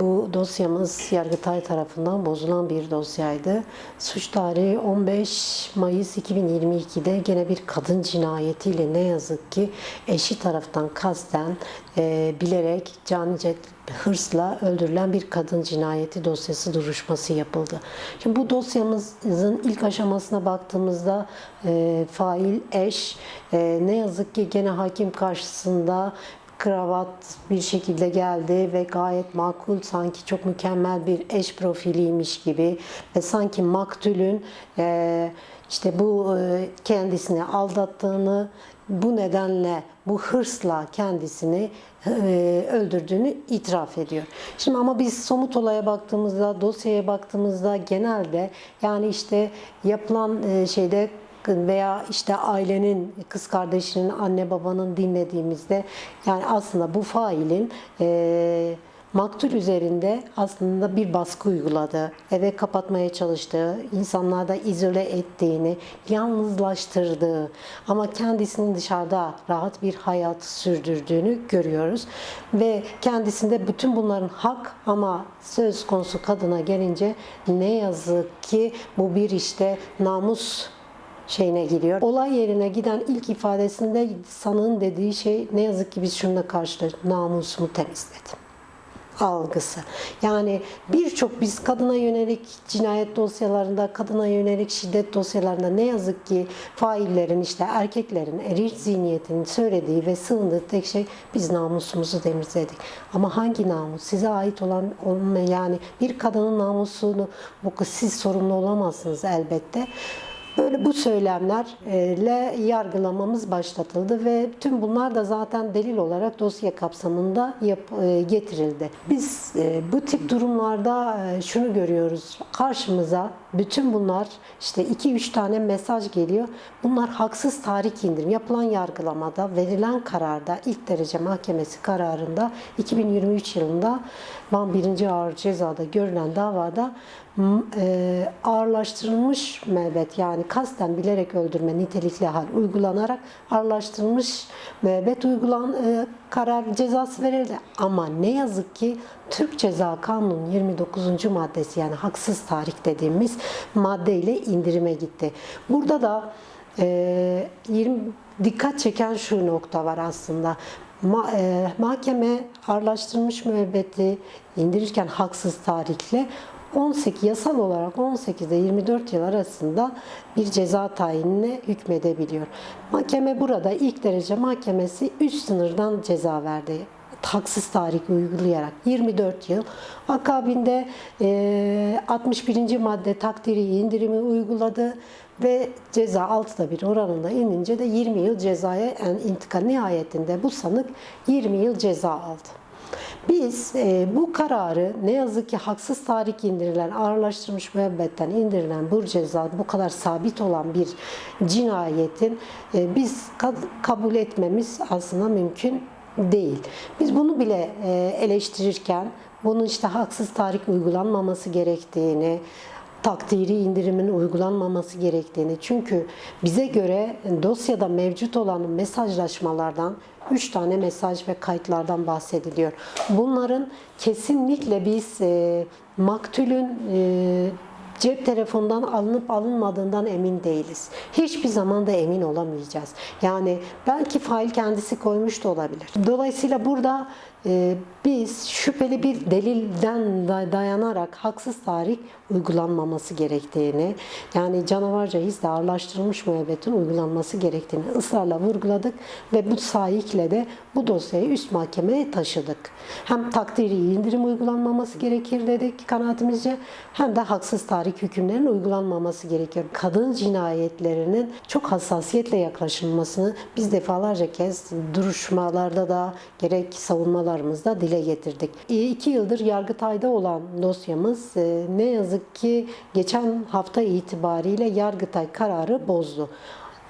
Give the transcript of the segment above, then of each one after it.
Bu dosyamız Yargıtay tarafından bozulan bir dosyaydı. Suç tarihi 15 Mayıs 2022'de gene bir kadın cinayetiyle ne yazık ki eşi taraftan kasten e, bilerek canice hırsla öldürülen bir kadın cinayeti dosyası duruşması yapıldı. Şimdi bu dosyamızın ilk aşamasına baktığımızda e, fail eş e, ne yazık ki gene hakim karşısında kravat bir şekilde geldi ve gayet makul sanki çok mükemmel bir eş profiliymiş gibi ve sanki maktulün e, işte bu e, kendisini aldattığını bu nedenle bu hırsla kendisini e, öldürdüğünü itiraf ediyor. Şimdi ama biz somut olaya baktığımızda, dosyaya baktığımızda genelde yani işte yapılan e, şeyde veya işte ailenin, kız kardeşinin, anne babanın dinlediğimizde yani aslında bu failin e, maktul üzerinde aslında bir baskı uyguladığı, eve kapatmaya çalıştığı, insanlarda izole ettiğini, yalnızlaştırdığı ama kendisinin dışarıda rahat bir hayat sürdürdüğünü görüyoruz. Ve kendisinde bütün bunların hak ama söz konusu kadına gelince ne yazık ki bu bir işte namus şeyine giriyor. Olay yerine giden ilk ifadesinde sanığın dediği şey ne yazık ki biz şununla karşılaştık. Namusumu temizledim algısı. Yani birçok biz kadına yönelik cinayet dosyalarında, kadına yönelik şiddet dosyalarında ne yazık ki faillerin işte erkeklerin eril zihniyetinin söylediği ve sığındığı tek şey biz namusumuzu temizledik. Ama hangi namus? Size ait olan yani bir kadının namusunu bu siz sorumlu olamazsınız elbette. Böyle bu söylemlerle yargılamamız başlatıldı ve tüm bunlar da zaten delil olarak dosya kapsamında yap, e, getirildi. Biz e, bu tip durumlarda e, şunu görüyoruz. Karşımıza bütün bunlar işte 2-3 tane mesaj geliyor. Bunlar haksız tahrik indirim. Yapılan yargılamada, verilen kararda, ilk derece mahkemesi kararında 2023 yılında Van 1. Ağır Ceza'da görülen davada e, ağırlaştırılmış müebbet yani kasten bilerek öldürme nitelikli hal uygulanarak ağırlaştırılmış müebbet uygulan e, karar cezası verildi. Ama ne yazık ki Türk Ceza Kanunu 29. maddesi yani haksız tarih dediğimiz maddeyle indirime gitti. Burada da e, 20 dikkat çeken şu nokta var aslında. Ma, e, mahkeme ağırlaştırılmış müebbeti indirirken haksız tarihle 18 yasal olarak 18 ile 24 yıl arasında bir ceza tayinine hükmedebiliyor. Mahkeme burada ilk derece mahkemesi üst sınırdan ceza verdi haksız tarih uygulayarak 24 yıl. Akabinde e, 61. madde takdiri indirimi uyguladı ve ceza 6'da bir oranında inince de 20 yıl cezaya yani intikal nihayetinde bu sanık 20 yıl ceza aldı. Biz e, bu kararı ne yazık ki haksız tahrik indirilen, ağırlaştırılmış müebbetten indirilen bu ceza bu kadar sabit olan bir cinayetin e, biz kabul etmemiz aslında mümkün değil. Biz bunu bile e, eleştirirken bunun işte haksız tahrik uygulanmaması gerektiğini, takdiri indirimin uygulanmaması gerektiğini. Çünkü bize göre dosyada mevcut olan mesajlaşmalardan 3 tane mesaj ve kayıtlardan bahsediliyor. Bunların kesinlikle biz e, maktulün e, cep telefonundan alınıp alınmadığından emin değiliz. Hiçbir zaman da emin olamayacağız. Yani belki fail kendisi koymuş da olabilir. Dolayısıyla burada e, biz şüpheli bir delilden dayanarak haksız tarih uygulanmaması gerektiğini, yani canavarca hisle ağırlaştırılmış müebbetin uygulanması gerektiğini ısrarla vurguladık ve bu sahikle de bu dosyayı üst mahkemeye taşıdık. Hem takdiri indirim uygulanmaması gerekir dedik kanaatimizce hem de haksız tarih hükümlerinin uygulanmaması gerekiyor. Kadın cinayetlerinin çok hassasiyetle yaklaşılmasını biz defalarca kez duruşmalarda da gerek savunmalarımızda dile getirdik. İki yıldır Yargıtay'da olan dosyamız e, ne yazık ki geçen hafta itibariyle Yargıtay kararı bozdu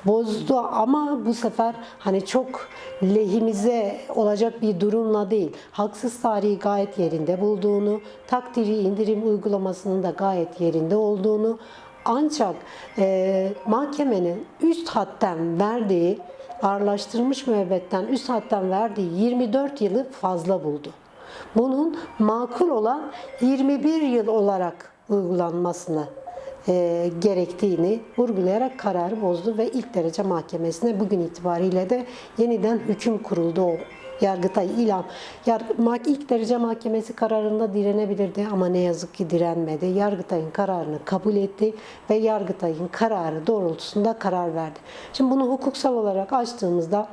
bozdu ama bu sefer hani çok lehimize olacak bir durumla değil. Haksız tarihi gayet yerinde bulduğunu, takdiri indirim uygulamasının da gayet yerinde olduğunu ancak e, mahkemenin üst hatten verdiği ağırlaştırılmış müebbetten üst hatten verdiği 24 yılı fazla buldu. Bunun makul olan 21 yıl olarak uygulanmasını e, gerektiğini vurgulayarak kararı bozdu ve ilk derece mahkemesine bugün itibariyle de yeniden hüküm kuruldu o Yargıtay ilan. Yargı, ilk derece mahkemesi kararında direnebilirdi ama ne yazık ki direnmedi. Yargıtay'ın kararını kabul etti ve Yargıtay'ın kararı doğrultusunda karar verdi. Şimdi bunu hukuksal olarak açtığımızda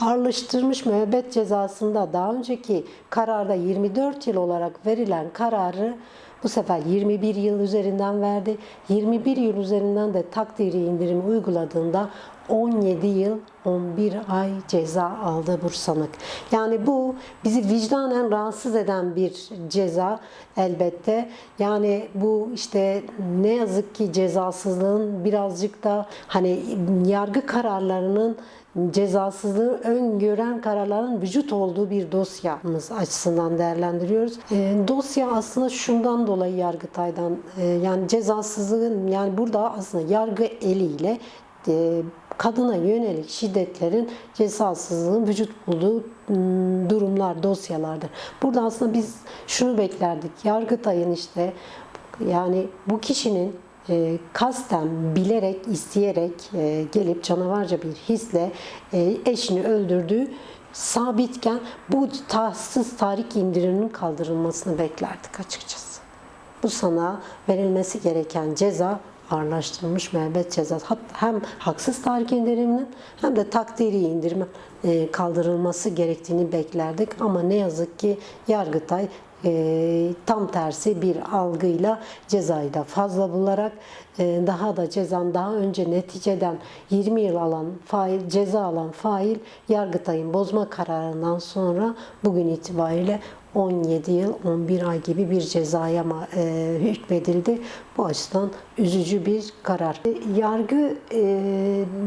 ağırlaştırılmış müebbet cezasında daha önceki kararda 24 yıl olarak verilen kararı bu sefer 21 yıl üzerinden verdi. 21 yıl üzerinden de takdiri indirimi uyguladığında 17 yıl 11 ay ceza aldı bu sanık. Yani bu bizi vicdanen rahatsız eden bir ceza elbette. Yani bu işte ne yazık ki cezasızlığın birazcık da hani yargı kararlarının cezasızlığı öngören kararların vücut olduğu bir dosyamız açısından değerlendiriyoruz. E, dosya aslında şundan dolayı Yargıtay'dan e, yani cezasızlığın yani burada aslında yargı eliyle e, kadına yönelik şiddetlerin cezasızlığın vücut bulduğu m, durumlar, dosyalardır. Burada aslında biz şunu beklerdik. Yargıtay'ın işte yani bu kişinin e, kasten, bilerek, isteyerek e, gelip canavarca bir hisle e, eşini öldürdüğü sabitken bu tatsız tarih indiriminin kaldırılmasını beklerdik açıkçası. Bu sana verilmesi gereken ceza ağırlaştırılmış müebbet. Hat- Hem haksız tahrik indiriminin hem de takdiri indirimin e, kaldırılması gerektiğini beklerdik. Ama ne yazık ki Yargıtay e, tam tersi bir algıyla cezayı da fazla bularak e, daha da cezan daha önce neticeden 20 yıl alan fail ceza alan fail Yargıtay'ın bozma kararından sonra bugün itibariyle 17 yıl 11 ay gibi bir cezaya e, hükmedildi. Bu açıdan üzücü bir karar. E, Yargı e,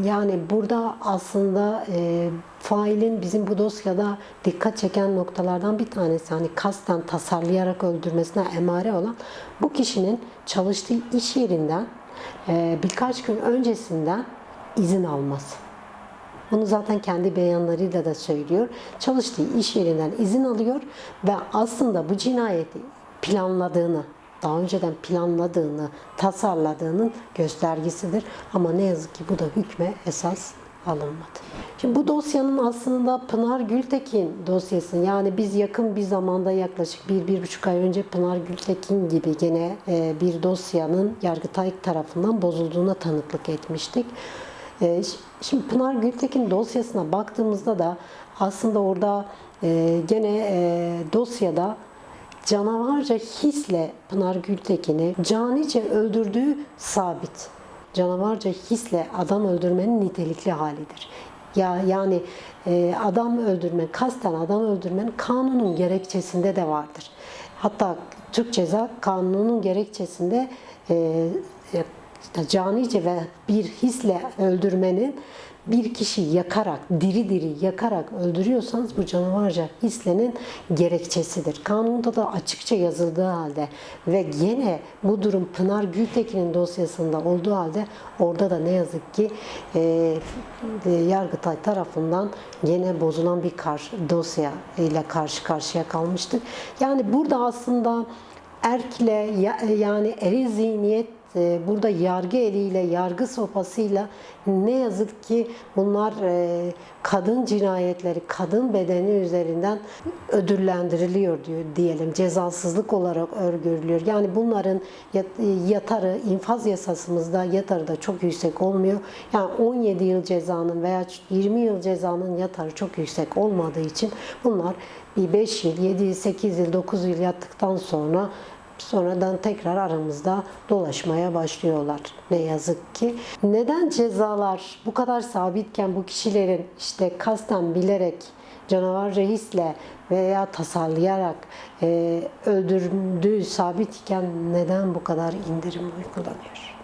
yani burada aslında e, failin bizim bu dosyada dikkat çeken noktalardan bir tanesi hani kasten tasarlayarak öldürmesine emare olan bu kişinin çalıştığı iş yerinden e, birkaç gün öncesinden izin alması. Bunu zaten kendi beyanlarıyla da söylüyor. Çalıştığı iş yerinden izin alıyor ve aslında bu cinayeti planladığını, daha önceden planladığını, tasarladığının göstergesidir. Ama ne yazık ki bu da hükme esas alınmadı. Şimdi bu dosyanın aslında Pınar Gültekin dosyası yani biz yakın bir zamanda yaklaşık bir, bir buçuk ay önce Pınar Gültekin gibi gene e, bir dosyanın Yargıtay tarafından bozulduğuna tanıklık etmiştik. E, ş- Şimdi Pınar Gültekin dosyasına baktığımızda da aslında orada e, gene e, dosyada canavarca hisle Pınar Gültekin'i canice öldürdüğü sabit. Canavarca hisle adam öldürmenin nitelikli halidir. Ya yani e, adam öldürme, kasten adam öldürmenin kanunun gerekçesinde de vardır. Hatta Türk Ceza Kanunu'nun gerekçesinde e, işte canice ve bir hisle öldürmenin bir kişi yakarak, diri diri yakarak öldürüyorsanız bu canavarca hislenin gerekçesidir. Kanunda da açıkça yazıldığı halde ve gene bu durum Pınar Gültekin'in dosyasında olduğu halde orada da ne yazık ki e, e, Yargıtay tarafından gene bozulan bir kar, dosya ile karşı karşıya kalmıştık. Yani burada aslında erkle ya- yani eril zihniyet burada yargı eliyle, yargı sopasıyla ne yazık ki bunlar e, kadın cinayetleri, kadın bedeni üzerinden ödüllendiriliyor diyor diyelim. Cezasızlık olarak örgülüyor. Yani bunların yat- yatarı, infaz yasasımızda yatarı da çok yüksek olmuyor. Yani 17 yıl cezanın veya 20 yıl cezanın yatarı çok yüksek olmadığı için bunlar bir 5 yıl, 7 yıl, 8 yıl, 9 yıl yattıktan sonra sonradan tekrar aramızda dolaşmaya başlıyorlar ne yazık ki. Neden cezalar bu kadar sabitken bu kişilerin işte kasten bilerek canavarca hisle veya tasarlayarak e, öldürdüğü sabit iken neden bu kadar indirim uygulanıyor?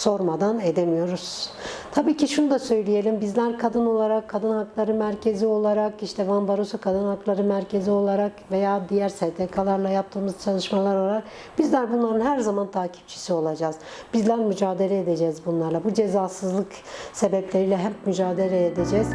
Sormadan edemiyoruz. Tabii ki şunu da söyleyelim. Bizler kadın olarak, kadın hakları merkezi olarak, işte Van Barosu Kadın Hakları Merkezi olarak veya diğer STK'larla yaptığımız çalışmalar olarak bizler bunların her zaman takipçisi olacağız. Bizler mücadele edeceğiz bunlarla. Bu cezasızlık sebepleriyle hep mücadele edeceğiz.